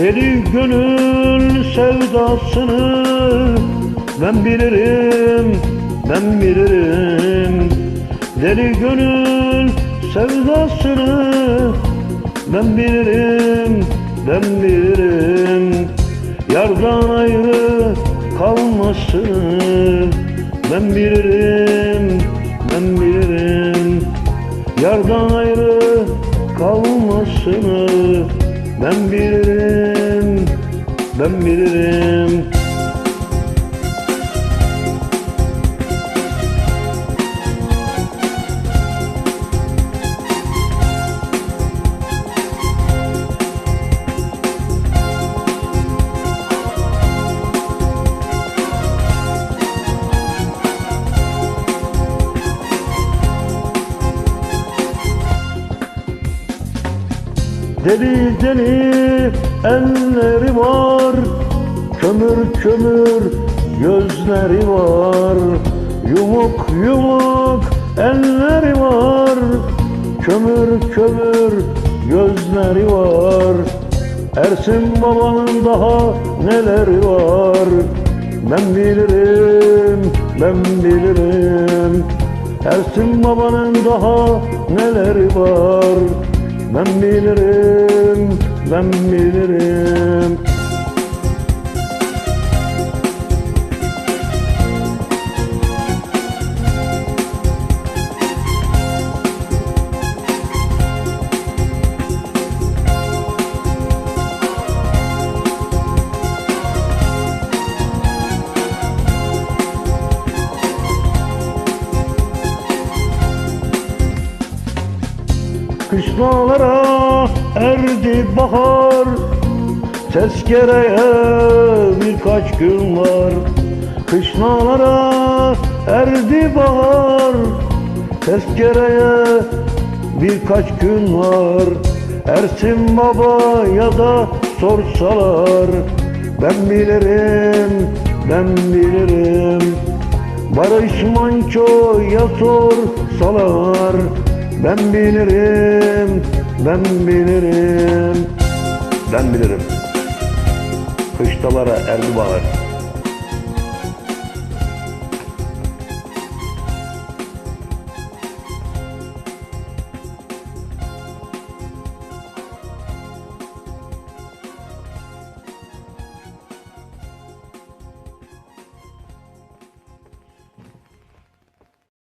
Deli gönül sevdasını ben bilirim, ben bilirim. Deli gönül sevdasını ben bilirim, ben bilirim. Yardan ayrı kalmasını ben bilirim, ben bilirim. Yardan ayrı kalmasını ben bilirim, ben bilirim Deli deli elleri var Kömür kömür gözleri var. Yumuk yumuk elleri var Kömür kömür gözleri var. Ersin babanın daha neleri var? Ben bilirim, ben bilirim. Ersin babanın daha neleri var ben bilirim, ben bilirim Kışlalara erdi bahar. Tezkereye birkaç gün var. Kışlalara erdi bahar. Tezkereye birkaç gün var. Ersin baba ya da sorsalar Ben bilirim, ben bilirim. Barış Manço'ya sorsalar Ben bilirim, ben bilirim Ben bilirim. Kışlalara erdi bahar